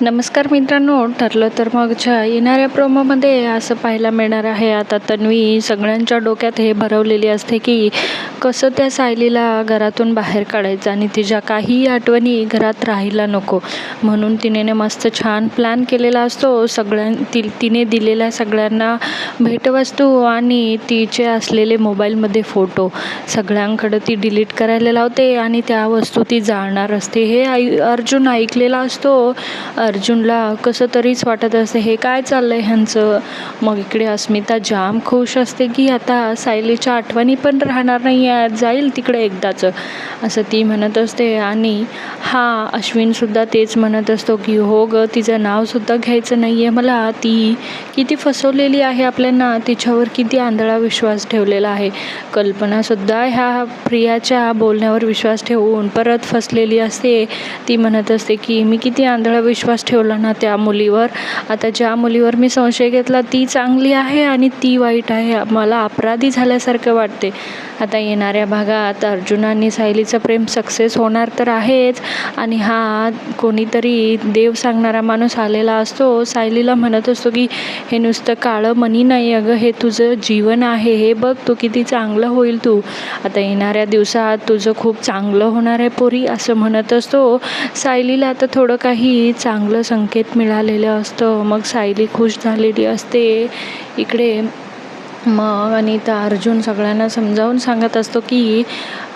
नमस्कार मित्रांनो ठरलं तर मगच्या येणाऱ्या प्रोमोमध्ये असं पाहायला मिळणार आहे. आता तन्वी सगळ्यांच्या डोक्यात हे भरवलेली असते की कसं त्या सायलीला घरातून बाहेर काढायचं आणि तिच्या काही आठवणी घरात राहायला नको. म्हणून तिने मस्त छान प्लॅन केलेला असतो. सगळ्यां ति तिने दिलेल्या सगळ्यांना भेटवस्तू आणि तिचे असलेले मोबाईलमध्ये फोटो. सगळ्यांकडं ती डिलीट करायला लावते आणि त्या वस्तू ती जाळणार असते. हे आई अर्जुन ऐकलेला असतो. अर्जुनला कसं तरीच वाटत असते हे काय चाललं आहे ह्यांचं? मग इकडे अस्मिता जाम खुश असते की आता सायलीच्या आठवणी पण राहणार नाही आहे जाईल तिकडे एकदाचं. असं ती म्हणत असते आणि हा अश्विनसुद्धा तेच म्हणत असतो की हो ग तिचं नावसुद्धा घ्यायचं नाही आहे मला. ती किती फसवलेली आहे आपल्यांना तिच्यावर किती आंधळा विश्वास ठेवलेला आहे. कल्पनासुद्धा ह्या प्रियाच्या बोलण्यावर विश्वास ठेवून परत फसलेली असते. ती म्हणत असते की मी किती आंधळा विश्वास ठेवला ना त्या मुलीवर. आता ज्या मुलीवर मी संशय घेतला ती चांगली आहे आणि ती वाईट आहे मला अपराधी झाल्यासारखं वाटते. आता येणाऱ्या भागात अर्जुन आणि सायलीचं प्रेम सक्सेस होणार तर आहेच आणि हा कोणीतरी देव सांगणारा माणूस आलेला असतो. सायलीला म्हणत असतो की हे नुसतं काळं मनी नाही अगं हे तुझं जीवन आहे हे बघ तू किती चांगलं होईल तू. आता येणाऱ्या दिवसात तुझं खूप चांगलं होणार आहे पोरी असं म्हणत असतो. सायलीला आता थोडं काही चांगलं संकेत मिळालेलं असतं. मग सायली खुश झालेली असते. इकडे मग आणि त्या अर्जुन सगळ्यांना समजावून सांगत असतो की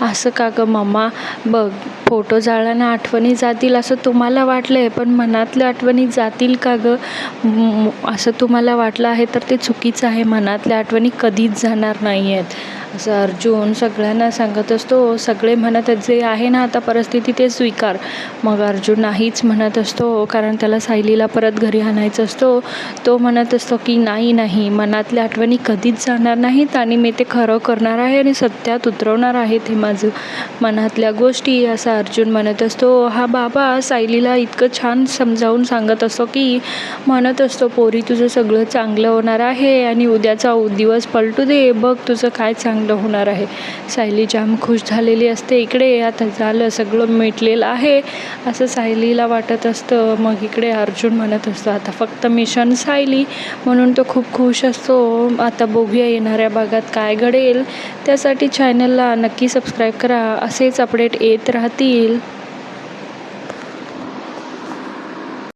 असं का गं मम्मा बघ फोटो जाळल्यानं आठवणी जातील असं तुम्हाला वाटलं आहे पण मनातल्या आठवणी जातील का गं? असं तुम्हाला वाटलं आहे तर ते चुकीचं आहे. मनातल्या आठवणी कधीच जाणार नाही आहेत असं अर्जुन सगळ्यांना सांगत असतो सगळे म्हणत जे आहे ना आता परिस्थिती ते स्वीकार. मग अर्जुन नाहीच म्हणत असतो कारण त्याला सायलीला परत घरी आणायचं असतो. तो म्हणत असतो की नाही नाही मनातल्या आठवणी कधीच जाणार नाहीत आणि मी ते खरं करणार आहे आणि सत्यात उतरवणार आहे ते माझं. मनातल्या गोष्टी असं अर्जुन म्हणत असतो हा बाबा सायलीला इतकं छान समजावून सांगत असतो की म्हणत असतो पोरी तुझं सगळं चांगलं होणार आहे आणि उद्याचा दिवस पलटू दे बघ तुझं काय चांगलं होणार आहे. सायली जाम खुश झालेली असते इकडे आता झालं सगळं मिटलेलं आहे. असं सायलीला वाटत असतं. मग इकडे अर्जुन म्हणत असतो आता फक्त मिशन सायली. म्हणून तो खूप खुश असतो. आता बघूया येणाऱ्या भागात काय घडेल. त्यासाठी चॅनलला नक्की सबस्क्राईब करा. असेच अपडेट येत राहतील. April